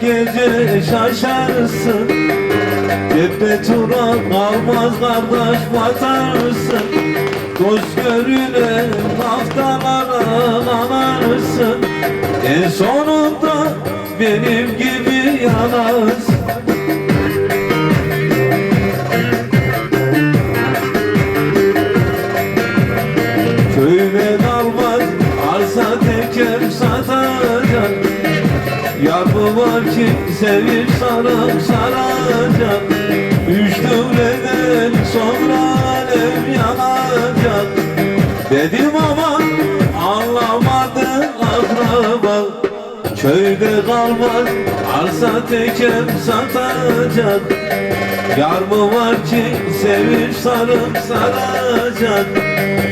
gece şaşarsın. Cepte tura kalmaz kardeş batarsın. Dost görüle haftalara kanarsın En sonunda benim gibi yanarsın. Köyde kalmaz arsa teker satacak Yar mı var ki sevip sarıp saracak. Üç dövleden sonra alev yanacak. Dedim ama anlamadı akraba. Köyde kalmaz arsa teker satacak. Yar mı var ki sevip sarıp saracak?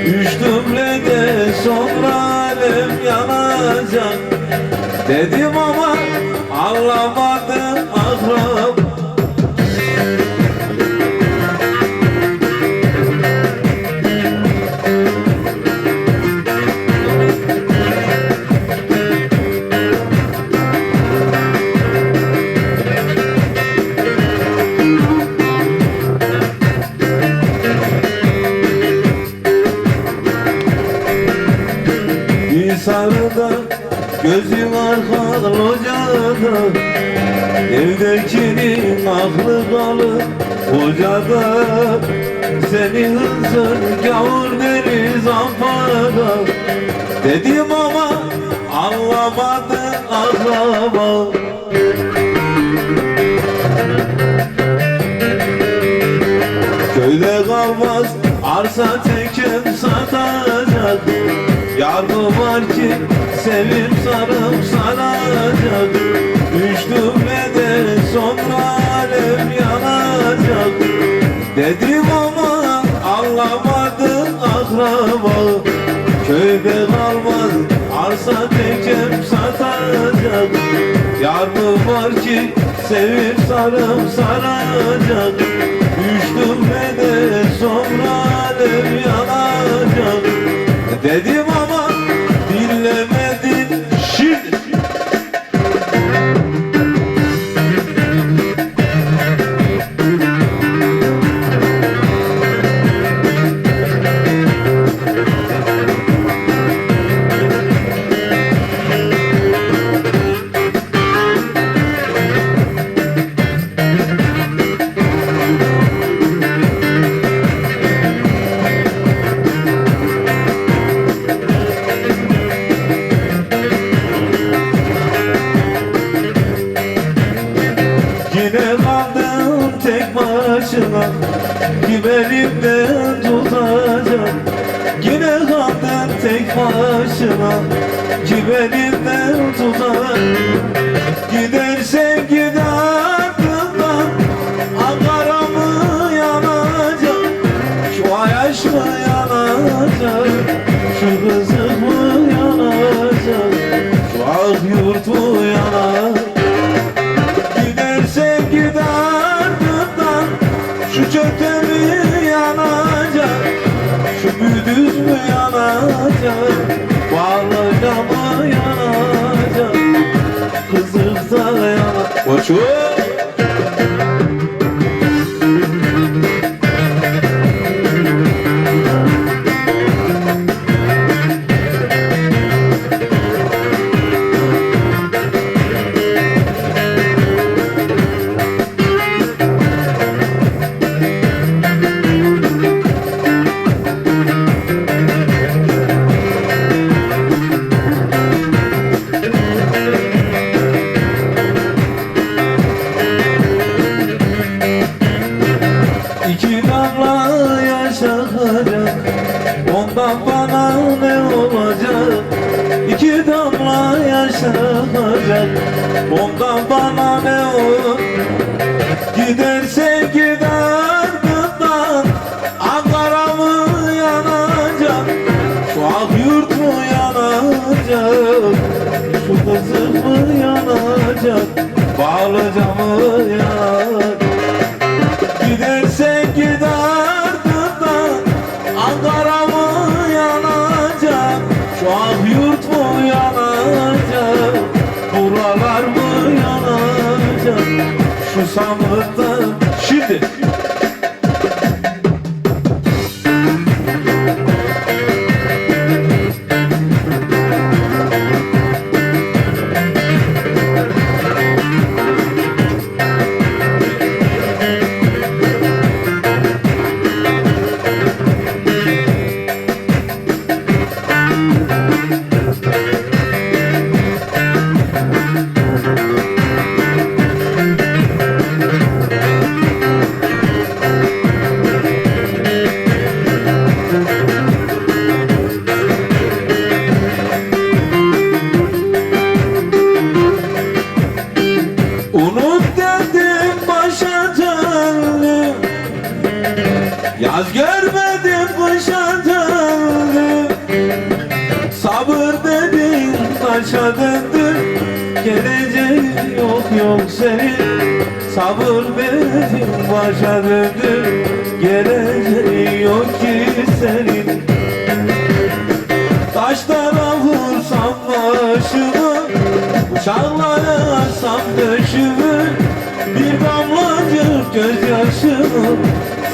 Üç dümlede sonra alev yanacak. Dedim Hisarı'da gözüm arka locada Evdekinin aklı kalı kocada Seni hızır gavur deriz ampada Dedim ama anlamadı akraba. Köyde kalmaz arsa tekim satacak Mı var ki sevip sarıp saracak. Üç düğmede sonra alev yanacak. Dedim ama anlamadı akraba. Köyde kalmaz arsa tekim satacak. Yar mı var ki sevip sarıp saracak. Üç düğmede başıma Kim elimden tutacak Yine kaldım tek başıma. Kim elimden tutacak yanacak akacak Ondan bana ne olur? Giderse git ardından Ankara yanacak? Şu ak yurt mu yanacak? Şu kızık mı yanacak? Bağlıca mı yanacak döndüm Geleceği yok yok senin. Sabır dedim başa döndüm. Geleceği yok ki senin. Taşlara vursam başımı Bıçakla yarsam döşümü. Bir damlacık gözyaşımı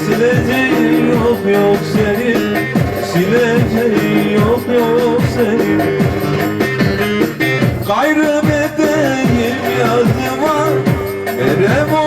Sileceği yok yok senin. Sileceği yok yok senin Gayrı edeyim yazıma Erem